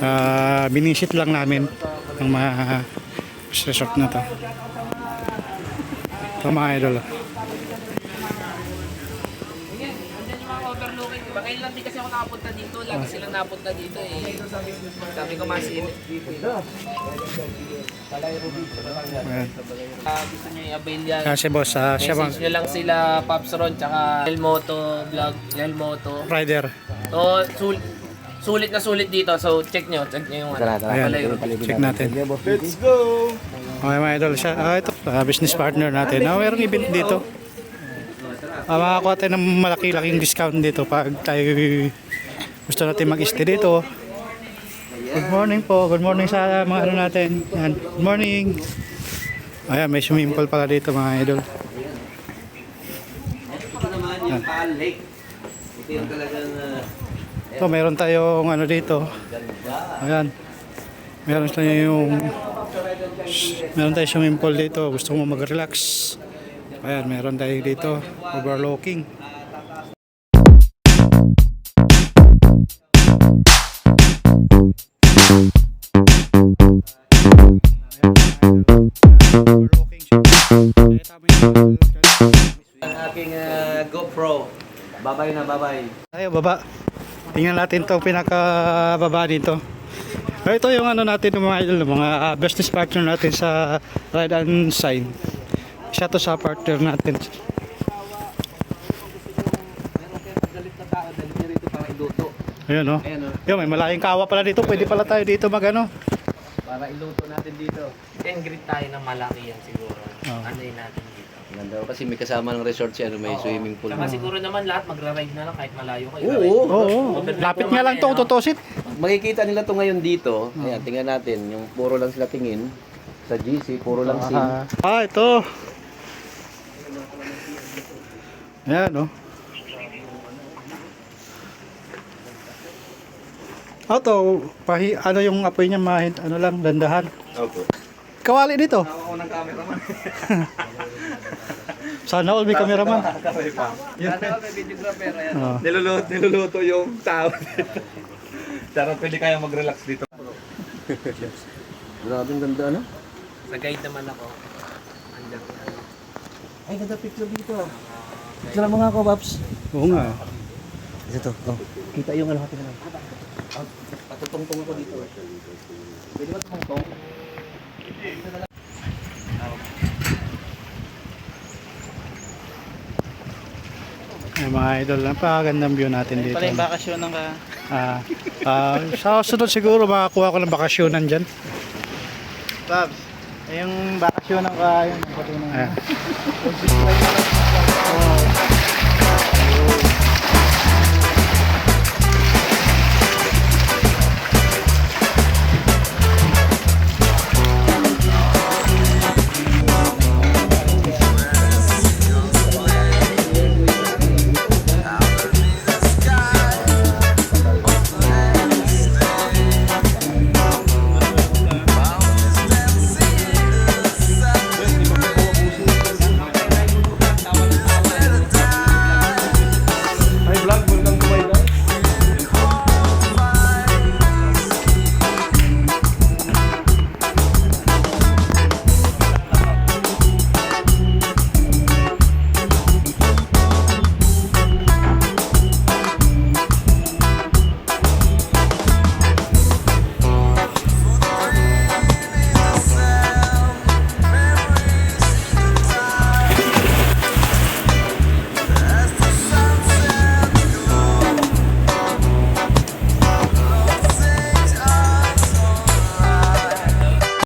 Ah, binisit lang namin ang mga resort na to. Ito mga idol. Ngayon lang din kasi ako nakapunta dito. Lagi silang napunta dito eh. Sabi ko masin. Ayan. Uh, gusto nyo i-avail yan. Kasi boss, ah, siya bang Message nyo lang sila, Pops Ron, tsaka El Moto Vlog, El Moto. rider. So, sul sulit na sulit dito. So, check nyo. Check nyo yung ano. Ayan, Palayo. check natin. Let's go! Okay mga idol, siya, ah, ito, ah, business partner natin. Ah, mayroong event dito. Ah, makakuha tayo ng malaki-laking discount dito pag tayo gusto natin mag-stay dito. Good morning po. Good morning sa mga ano natin. Yan. Good morning. Ayan, may swimming pool pala dito mga idol. Ito naman yung Taal Lake. Ito yung talagang uh, Ito, meron tayong ano dito. Ayan. Meron tayong meron tayong swimming pool dito. Gusto mo mag-relax. Ayan, meron tayo dito. Overlooking. ang aking uh, GoPro. Babay na babay. Tayo baba. Tingnan natin to pinakababa dito. Ito yung ano natin ng mga idol, mga ah, business partner natin sa Ride and Sign. Siya to sa partner natin. Niya rito para iluto. Ayan oh. Ayan o, may malaking kawa pala dito. Pwede pala tayo dito mag ano. para iluto natin dito. Then, greet tayo ng malaki yan siguro. Oo. Ano natin dito. Ganda kasi may kasama ng resort siya, ano, may swimming pool. Saka siguro naman lahat magra-ride na lang kahit malayo kayo. Oo. Oo. Lapit nga lang to, tutusit. Makikita nila to ngayon dito. Ayan, tingnan natin. Yung puro lang sila tingin. Sa GC, puro lang sim. Ah, ito. Ayan, oh. Ah, to, pahi, ano yung apoy niya, mahit, ano lang, dandahan. Opo. Kawali dito. Ako ng cameraman. Sana all may cameraman. Kamay pa. Yan. may videographer. Ayan. Oh. Niluluto, niluluto yung tao dito. Sarap pwede kayo mag-relax dito. Grabe ang ganda ano? Sa guide naman ako. Andyan. Ay, ganda picture dito. Picture mo nga ako, Babs. Oo nga. eh. Ito, oh. Kita yung ano natin naman. Patutungtong ako dito. Pwede ba tumungtong? Ay, mga idol, napakagandang view natin dito. Pala yung bakasyon ng ka. Ah, ah, sa sunod siguro makakuha ko ng bakasyonan dyan. Babs, yung bakasyon ng ka. Yung Ayan. Oh.